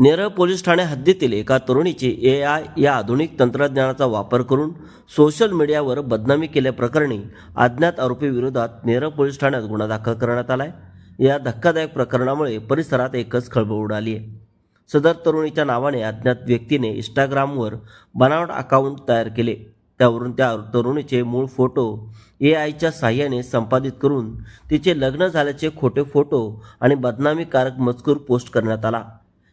Neral police Thane हद्दीतील एका तरुणीची ए आय या आधुनिक तंत्रज्ञानाचा वापर करून सोशल मीडियावर बदनामी केल्याप्रकरणी अज्ञात आरोपीविरोधात नेरळ पोलीस ठाण्यात गुन्हा दाखल करण्यात आला आहे या धक्कादायक प्रकरणामुळे परिसरात एकच खळबळ उडाली आहे. सदर तरुणीच्या नावाने अज्ञात व्यक्तीने इंस्टाग्रामवर बनावट अकाउंट तयार केले. त्यावरून त्या तरुणीचे मूळ फोटो ए आयच्या साह्याने संपादित करून तिचे लग्न झाल्याचे खोटे फोटो आणि बदनामीकारक मजकूर पोस्ट करण्यात आला.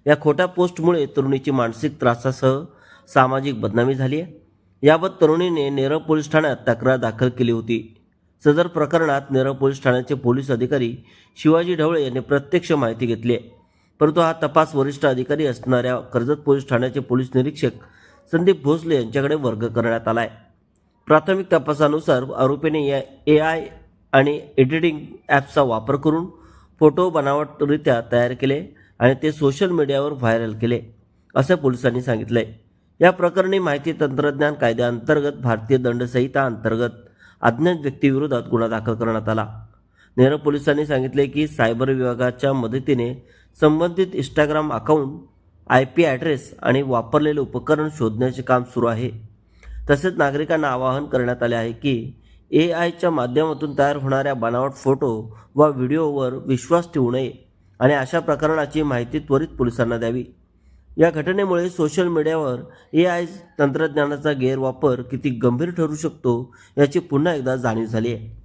या खोट्या पोस्टमुळे तरुणीची मानसिक त्रासासह सामाजिक बदनामी झाली आहे. याबाबत तरुणीने नेरळ पोलीस ठाण्यात तक्रार दाखल केली होती. सदर प्रकरणात नेरळ पोलीस ठाण्याचे पोलीस अधिकारी शिवाजी ढवळे यांनी प्रत्यक्ष माहिती घेतली आहे. परंतु हा तपास वरिष्ठ अधिकारी असणाऱ्या कर्जत पोलीस ठाण्याचे पोलीस निरीक्षक संदीप भोसले यांच्याकडे वर्ग करण्यात आला आहे प्राथमिक तपासानुसार आरोपीने या ए आय आणि एडिटिंग ॲप्सचा वापर करून फोटो बनावटरित्या तयार केले. आणि ते सोशल मीडियावर व्हायरल केले असं पोलिसांनी सांगितलं आहे या प्रकरणी माहिती तंत्रज्ञान कायद्याअंतर्गत भारतीय दंडसंहिता अंतर्गत अज्ञात व्यक्तीविरोधात गुन्हा दाखल करण्यात आला. नेरळ पोलिसांनी सांगितले की सायबर विभागाच्या मदतीने संबंधित Instagram account I P address आणि वापरलेले उपकरण शोधण्याचे काम सुरू आहे. तसेच नागरिकांना आवाहन करण्यात आले आहे की ए आयच्या माध्यमातून तयार होणाऱ्या बनावट फोटो वा व्हिडिओवर विश्वास ठेवू नये. आणि अशा प्रकरणाची माहिती त्वरित पोलिसांना द्यावी. या घटनेमुळे सोशल मीडियावर ए आय तंत्रज्ञानाचा गैरवापर किती गंभीर ठरू शकतो याची पुन्हा एकदा जाणीव झाली आहे.